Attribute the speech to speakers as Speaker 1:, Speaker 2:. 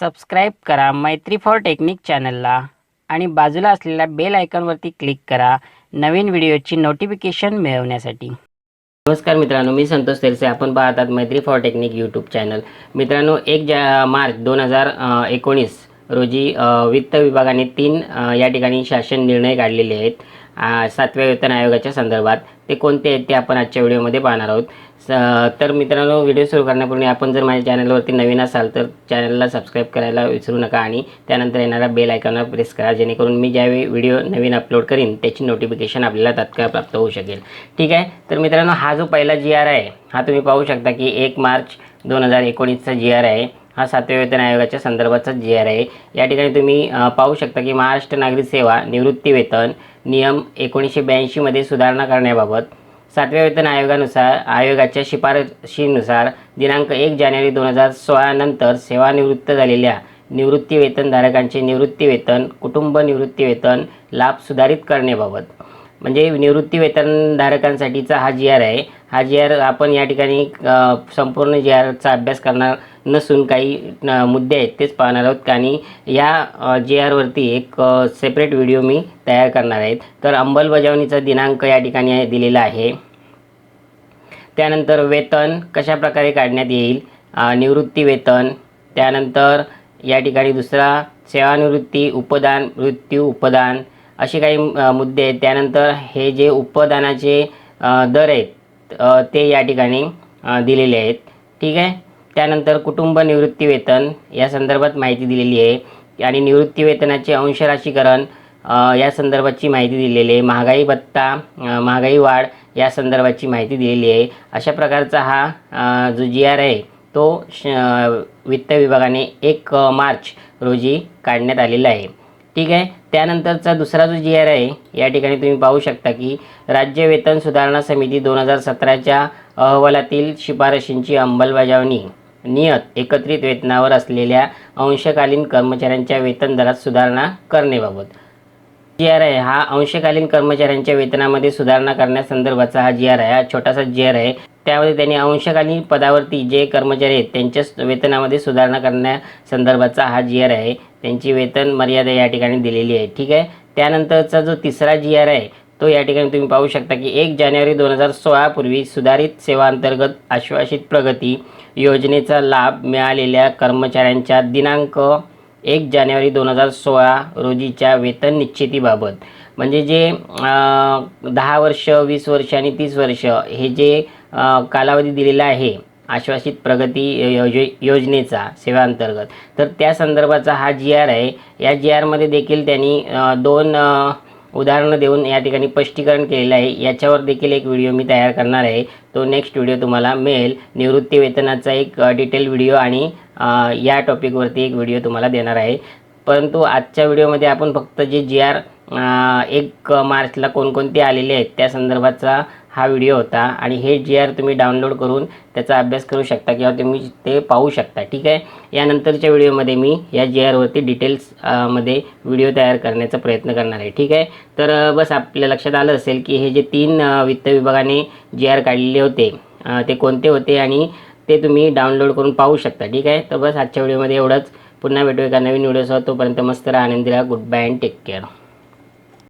Speaker 1: Subscribe करा मैत्री for technique चॅनलला आणि बाजूला असलेल्या बेल आयकॉनवरती क्लिक करा नवीन व्हिडिओची नोटिफिकेशन मिळवण्यासाठी. नमस्कार मित्रांनो मी संतोष तेलसे. आपण पाहतात मैत्री फॉर टेक्निक यूट्यूब चॅनल. मित्रांनो एक जा मार्च दोन हजार एकोणीस रोजी वित्त विभागाने तीन या ठिकाणी शासन निर्णय काढलेले आहेत. सातव्या वेतन आयोगाच्या संदर्भात. ते कोणते आहेत ते आपण आजच्या व्हिडिओमध्ये पाहणार आहोत. स तर मित्रांनो व्हिडिओ सुरू करण्यापूर्वी आपण जर माझ्या चॅनलवरती नवीन असाल तर चॅनलला सबस्क्राईब करायला विसरू नका आणि त्यानंतर येणारा बेल आयकॉनवर प्रेस करा जेणेकरून मी ज्यावेळी व्हिडिओ नवीन अपलोड करीन त्याची नोटिफिकेशन आपल्याला तात्काळ प्राप्त होऊ शकेल. ठीक आहे? तर मित्रांनो हा जो पहिला जी आर आहे हा तुम्ही पाहू शकता की एक मार्च दोन हजार एकोणीसचा जी आर आहे. हा सातव्या वेतन आयोगाच्या संदर्भाचा जी आर आहे. या ठिकाणी तुम्ही पाहू शकता की महाराष्ट्र नागरी सेवा निवृत्ती वेतन नियम एकोणीसशे ब्याऐंशीमध्ये सुधारणा करण्याबाबत सातव्या वेतन आयोगानुसार आयोगाच्या शिफारशीनुसार दिनांक एक जानेवारी दोन हजार सोळा नंतर सेवानिवृत्त झालेल्या निवृत्ती वेतनधारकांचे निवृत्ती वेतन कुटुंब निवृत्ती वेतन लाभ सुधारित करण्याबाबत. म्हणजे निवृत्ती वेतनधारकांसाठीचा हा जी आर आहे. हा जी आर आपण या ठिकाणी संपूर्ण जी आरचा अभ्यास करणार नसून काही मुद्दे आहेत तेच पाहणार आहोत. आणि या जी आरवरती एक सेपरेट व्हिडिओ मी तयार करणार आहेत तर अंमलबजावणीचा दिनांक या ठिकाणी दिलेला आहे. त्यानंतर वेतन कशा प्रकारे काढण्यात येईल? निवृत्ती वेतन त्यानंतर या ठिकाणी दुसरा सेवानिवृत्ती उपदान मृत्यू उपदान. असे काही मुद्दे आहेत. त्यानंतर हे जे उपदानाचे दर आहेत ते या ठिकाणी दिलेले आहेत. ठीक आहे? त्यानंतर कुटुंब निवृत्तीवेतन या संदर्भात माहिती दिलेली आहे. आणि निवृत्तीवेतनाचे अंशराशीकरण या संदर्भाची माहिती दिलेली आहे. महागाई भत्ता महागाई वाढ या संदर्भाची माहिती दिलेली आहे. अशा प्रकारचा हा जो जी आर आहे तो श वित्त विभागाने एक मार्च रोजी काढण्यात आलेला आहे. ठीक आहे? त्यानंतरचा दुसरा जो जी आर आहे या ठिकाणी तुम्ही पाहू शकता की राज्य वेतन सुधारणा समिती दोन हजार सतराच्या अहवालातील शिफारशींची अंमलबजावणी नियत एकत्रित वेतनावर असलेल्या अंशकालीन कर्मचाऱ्यांच्या वेतन दरात सुधारणा करण्याबाबत. जी आर आहे. हा अंशकालीन कर्मचाऱ्यांच्या वेतनामध्ये सुधारणा करण्यासंदर्भाचा हा जी आर आहे. हा छोटासा जी आर आहे. त्यामध्ये त्यांनी अंशकालीन पदावरती जे कर्मचारी आहेत त्यांच्या वेतनामध्ये सुधारणा करण्यासंदर्भाचा हा जी आर आहे त्यांची वेतन मर्यादा या ठिकाणी दिलेली आहे. ठीक आहे? त्यानंतरचा जो तिसरा जी आर आहे तो या ठिकाणी तुम्ही पाहू शकता की एक जानेवारी दोन हजार सोळापूर्वी सुधारित सेवांतर्गत आश्वासित प्रगती योजनेचा लाभ मिळालेल्या कर्मचाऱ्यांच्या दिनांक एक जानेवारी दोन हजार सोळा रोजीच्या वेतन निश्चितीबाबत. म्हणजे जे दहा वर्ष वीस वर्ष आणि तीस वर्ष हे जे कालावधी दिलेला आहे आश्वासित प्रगती योज योजनेचा सेवांतर्गत. तर त्या संदर्भाचा हा जी आर आहे. या जी आरमध्ये देखील त्यांनी दोन उदाहरणं देऊन या ठिकाणी स्पष्टीकरण केलेलं आहे. याच्यावर देखील एक व्हिडिओ मी तयार करणार आहे. तो नेक्स्ट व्हिडिओ तुम्हाला मिळेल. निवृत्ती वेतनाचा एक डिटेल व्हिडिओ आणि या टॉपिकवरती एक व्हिडिओ तुम्हाला देणार आहे. परंतु आजच्या व्हिडिओमध्ये आपण फक्त जे जी आर एक मार्चला कोणकोणते आलेले आहेत त्या संदर्भाचा हा व्हिडिओ होता आणि हे जी आर तुम्ही डाउनलोड करून त्याचा अभ्यास करू शकता किंवा तुम्ही ते पाहू शकता ठीक आहे? यानंतरच्या व्हिडिओमध्ये मी या जी आरवरती डिटेल्समध्ये व्हिडिओ तयार करण्याचा प्रयत्न करणार आहे ठीक आहे? तर बस आपल्या लक्षात आलं असेल की हे जे तीन वित्त विभागाने जी आर काढलेले होते ते कोणते होते आणि ते तुम्ही डाउनलोड करून पाहू शकता ठीक आहे? तर बस आजच्या व्हिडिओमध्ये एवढंच. पुन्हा भेटू एका नवीन व्हिडिओसह तोपर्यंत मस्त राहा आनंदी राहा. Good bye and take care